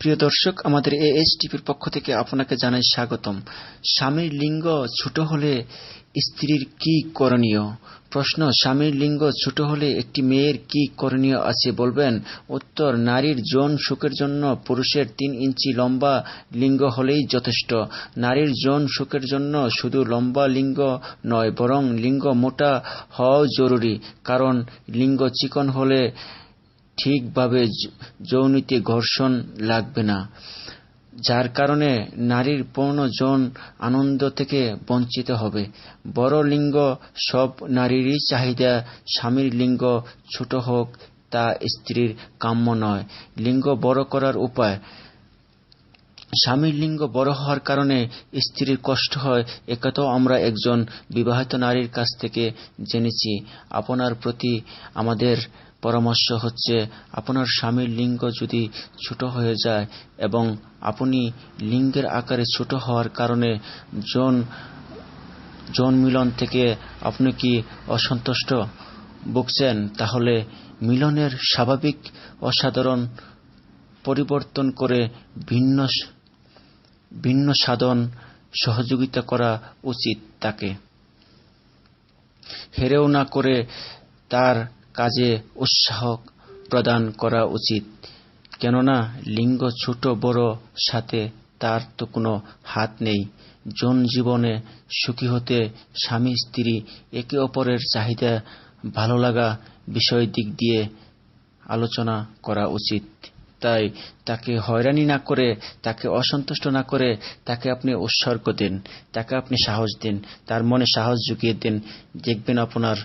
প্রিয় দর্শক, আমাদের এএস টিভির পক্ষ থেকে আপনাকে জানাই স্বাগতম। স্বামীর লিঙ্গ ছোট হলে স্ত্রীর কি করণীয়? প্রশ্ন, স্বামীর লিঙ্গ ছোট হলে একটি মেয়ের কি করণীয় আছে বলবেন? উত্তর, নারীর যৌন সুখের জন্য পুরুষের তিন ইঞ্চি লম্বা লিঙ্গ হলেই যথেষ্ট। নারীর যৌন সুখের জন্য শুধু লম্বা লিঙ্গ নয়, বরং লিঙ্গ মোটা হওয়াও জরুরি, কারণ লিঙ্গ চিকন হলে ঠিকভাবে যৌনীতে ঘর্ষণ লাগবে না, যার কারণে নারীর পূর্ণ যৌন আনন্দ থেকে বঞ্চিত হবে। বড় লিঙ্গ সব নারীরই চাহিদা, স্বামীর লিঙ্গ ছোট হোক তা স্ত্রীর কাম্য নয়। লিঙ্গ বড় করার উপায় স্বামীর লিঙ্গ বড় হওয়ার কারণে স্ত্রীর কষ্ট হয়, একথাও আমরা একজন বিবাহিত নারীর কাছ থেকে জেনেছি। আপনার প্রতি আমাদের পরামর্শ হচ্ছে, আপনার স্বামীর লিঙ্গ যদি ছোট হয়ে যায় এবং আপনি লিঙ্গের আকারে ছোট হওয়ার কারণে যৌন যৌন মিলন থেকে আপনি কি অসন্তুষ্ট ভুগছেন, তাহলে মিলনের স্বাভাবিক অসাধারণ পরিবর্তন করে ভিন্ন ভিন্ন সাধন সহযোগিতা করা উচিত তাকে। হেরেও না করে তার কাজে উৎসাহ প্রদান করা উচিত। কেননা লিঙ্গ ছোট বড় সাথে তার তো কোনো হাত নেই। যৌন জীবনে সুখী হতে স্বামী, স্ত্রী একে অপরের চাহিদা, ভালো লাগা বিষয় দিক দিয়ে আলোচনা করা উচিত। তাই তাকে হয়রানি না করে, তাকে অসন্তুষ্ট না করে তাকে আপনি উৎসর্গ দিন, তাকে আপনি সাহস দিন, তার মনে সাহস জুগিয়ে দিন। দেখবেন আপনার